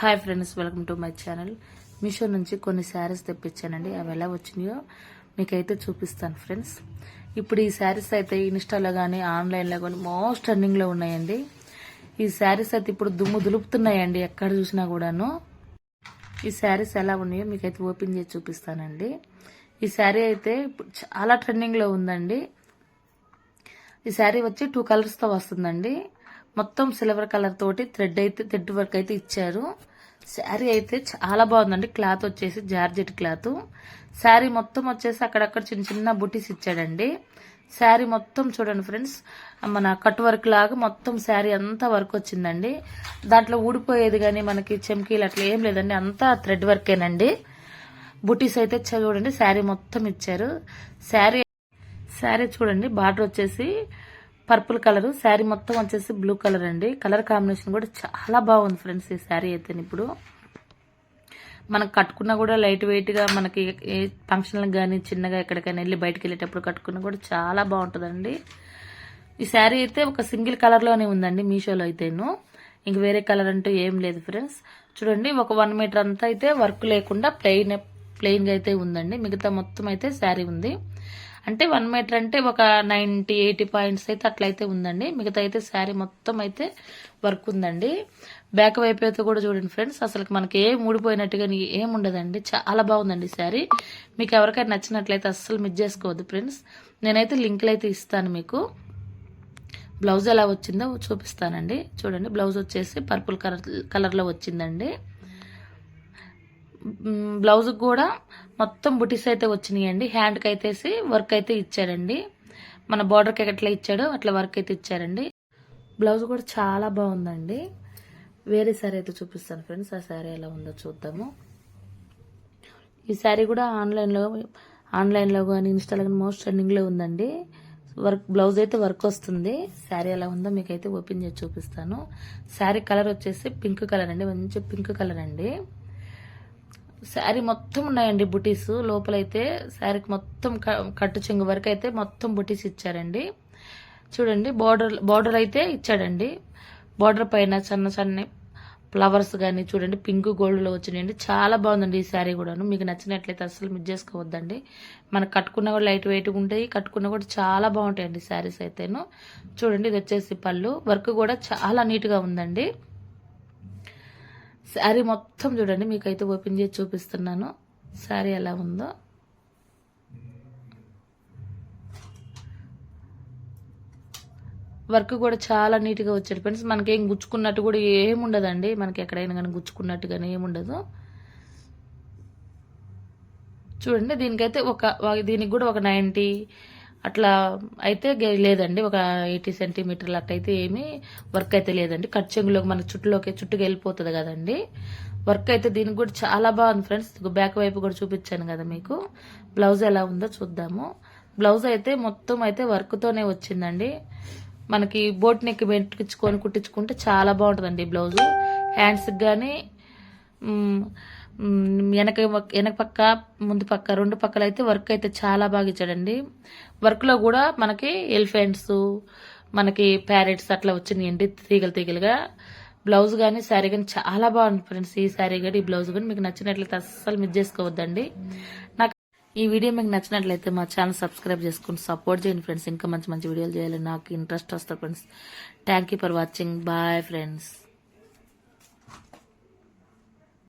Hi friends welcome to my channel Meesho నుంచి కొన్ని శారీస్ తెప్పించానండి. అవి ఎలా వచ్చినాయో మీకైతే చూపిస్తాను ఫ్రెండ్స్ ఇప్పుడు ఈ శారీస్ అయితే ఇన్స్టాలో కానీ ఆన్లైన్లో కానీ మోస్ట్ రన్నింగ్లో ఉన్నాయండి. ఈ శారీస్ అయితే ఇప్పుడు దుమ్ము దులుపుతున్నాయండి ఎక్కడ చూసినా కూడాను. ఈ శారీస్ ఎలా ఉన్నాయో మీకైతే ఓపెన్ చేసి చూపిస్తానండి. ఈ శారీ అయితే ఇప్పుడు చాలా ట్రెండింగ్లో ఉందండి. ఈ శారీ వచ్చి టూ కలర్స్తో వస్తుందండి. మొత్తం సిల్వర్ కలర్ తోటి థ్రెడ్ అయితే థ్రెడ్ వర్క్ అయితే ఇచ్చారు. శారీ అయితే చాలా బాగుందండి. క్లాత్ వచ్చేసి జార్జెట్ క్లాత్. శారీ మొత్తం వచ్చేసి అక్కడక్కడ చిన్న చిన్న బుటీస్ ఇచ్చాడండి. శారీ మొత్తం చూడండి ఫ్రెండ్స్. మన కట్ వర్క్ లాగా మొత్తం శారీ అంతా వర్క్ వచ్చిందండి. దాంట్లో ఊడిపోయేది కానీ మనకి చెమ్కీలు అట్లా ఏం లేదండి. అంతా థ్రెడ్ వర్కేనండి. బుటీస్ అయితే చూడండి శారీ మొత్తం ఇచ్చారు. శారీ శారీ చూడండి బార్డర్ వచ్చేసి పర్పుల్ కలర్ శారీ మొత్తం వచ్చేసి బ్లూ కలర్ అండి. కలర్ కాంబినేషన్ కూడా చాలా బాగుంది ఫ్రెండ్స్ ఈ శారీ అయితే ఇప్పుడు. మనం కట్టుకున్నా కూడా లైట్ వెయిట్గా మనకి ఏ ఫంక్షన్లకు కానీ చిన్నగా ఎక్కడికైనా వెళ్ళి బయటకు వెళ్ళేటప్పుడు కట్టుకున్నా కూడా చాలా బాగుంటుందండి. ఈ శారీ అయితే ఒక సింగిల్ కలర్లోనే ఉందండి మీషోలో అయితేను. ఇంక వేరే కలర్ అంటూ ఏం లేదు ఫ్రెండ్స్. చూడండి ఒక వన్ మీటర్ అంతా అయితే వర్క్ లేకుండా ప్లెయిన్ ప్లెయిన్గా అయితే ఉందండి. మిగతా మొత్తం అయితే శారీ ఉంది. అంటే వన్ మీటర్ అంటే ఒక నైంటీ ఎయిటీ పాయింట్స్ అయితే అట్లయితే ఉందండి. మిగతా అయితే శారీ మొత్తం అయితే వర్క్ ఉందండి. బ్యాక్ వైపు అయితే కూడా చూడండి ఫ్రెండ్స్ అసలు మనకి ఏం ఊడిపోయినట్టుగా ఏం ఉండదండి. చాలా బాగుందండి శారీ. మీకు ఎవరికైనా నచ్చినట్లయితే అస్సలు మిస్ చేసుకోవద్దు ఫ్రెండ్స్ నేనైతే లింకులు అయితే ఇస్తాను మీకు. బ్లౌజ్ ఎలా వచ్చిందో చూపిస్తానండి. చూడండి బ్లౌజ్ వచ్చేసి పర్పుల్ కలర్ కలర్లో వచ్చిందండి. బ్లౌజ్కి కూడా మొత్తం బుటీస్ అయితే వచ్చినాయండి. హ్యాండ్కి అయితే వర్క్ అయితే ఇచ్చాడండి మన బార్డర్కి ఎట్లా ఇచ్చాడో అట్లా వర్క్ అయితే ఇచ్చారండి. బ్లౌజ్ కూడా చాలా బాగుందండి. వేరే శారీ అయితే చూపిస్తాను ఫ్రెండ్స్ ఆ శారీ ఎలా ఉందో చూద్దాము. ఈ శారీ కూడా ఆన్లైన్లో ఆన్లైన్లో కానీ ఇన్స్టాలో కానీ మోస్ట్ ట్రెండింగ్లో ఉందండి. వర్క్ బ్లౌజ్ అయితే వర్క్ వస్తుంది. శారీ ఎలా ఉందో మీకు అయితే ఓపెన్ చేసి చూపిస్తాను. శారీ కలర్ వచ్చేసి పింక్ కలర్ అండి. మంచి పింక్ కలర్ అండి. శారీ మొత్తం ఉన్నాయండి బుటీస్. లోపలైతే శారీకి మొత్తం కట్టు చెంగు వరకు అయితే మొత్తం బుటీస్ ఇచ్చారండి. చూడండి బార్డర్ బార్డర్ అయితే ఇచ్చాడండి. బార్డర్ పైన చిన్న చిన్న ఫ్లవర్స్ కానీ చూడండి పింక్ గోల్డ్లో వచ్చినాయండి. చాలా బాగుందండి ఈ శారీ కూడాను. మీకు నచ్చినట్లయితే అసలు మిస్ చేసుకోవద్దండి. మనకు కట్టుకున్న కూడా లైట్ వెయిట్గా ఉంటాయి. కట్టుకున్న కూడా చాలా బాగుంటాయండి శారీస్ అయితేను. చూడండి ఇది వచ్చేసి పళ్ళు. వర్క్ కూడా చాలా నీట్గా ఉందండి. శారీ మొత్తం చూడండి మీకైతే ఓపెన్ చేసి చూపిస్తున్నాను. శారీ ఎలా ఉందో. వర్క్ కూడా చాలా నీట్గా వచ్చాడు ఫ్రెండ్స్. మనకేం గుచ్చుకున్నట్టు కూడా ఏముండదండి. మనకి ఎక్కడైనా కానీ గుచ్చుకున్నట్టు కానీ ఏముండదు. చూడండి దీనికైతే ఒక దీనికి కూడా ఒక నైంటీ అట్లా అయితే లేదండి. ఒక ఎయిటీ సెంటీమీటర్లు అట్టయితే ఏమీ వర్క్ అయితే లేదండి. కట్ చెంగులోకి మన చుట్టులోకి చుట్టుకు వెళ్ళిపోతుంది కదండి. వర్క్ అయితే దీనికి కూడా చాలా బాగుంది ఫ్రెండ్స్. బ్యాక్ వైపు కూడా చూపించాను కదా మీకు. బ్లౌజ్ ఎలా ఉందో చూద్దాము. బ్లౌజ్ అయితే మొత్తం అయితే వర్క్తోనే వచ్చిందండి. మనకి బోట్ నెక్ పెట్టించుకొని కుట్టించుకుంటే చాలా బాగుంటుందండి బ్లౌజు. హ్యాండ్స్కి కానీ వెనక వెనక పక్క ముందు పక్క రెండు పక్కల అయితే వర్క్ అయితే చాలా బాగా ఇచ్చాడండి. వర్క్లో కూడా మనకి ఎలిఫెంట్స్ మనకి ప్యారెట్స్ అట్లా వచ్చినాయండి తీగలు తీగలుగా. బ్లౌజ్ కానీ శారీ కానీ చాలా బాగుంది ఫ్రెండ్స్ ఈ శారీ కానీ ఈ బ్లౌజ్ కానీ మీకు నచ్చినట్లయితే అస్సలు మిస్ చేసుకోవద్దండి. నాకు ఈ వీడియో మీకు నచ్చినట్లయితే మా ఛానల్ సబ్స్క్రైబ్ చేసుకుని సపోర్ట్ చేయండి ఫ్రెండ్స్ ఇంకా మంచి మంచి వీడియోలు చేయాలి నాకు ఇంట్రెస్ట్ వస్తుంది friends thank for watching bye friends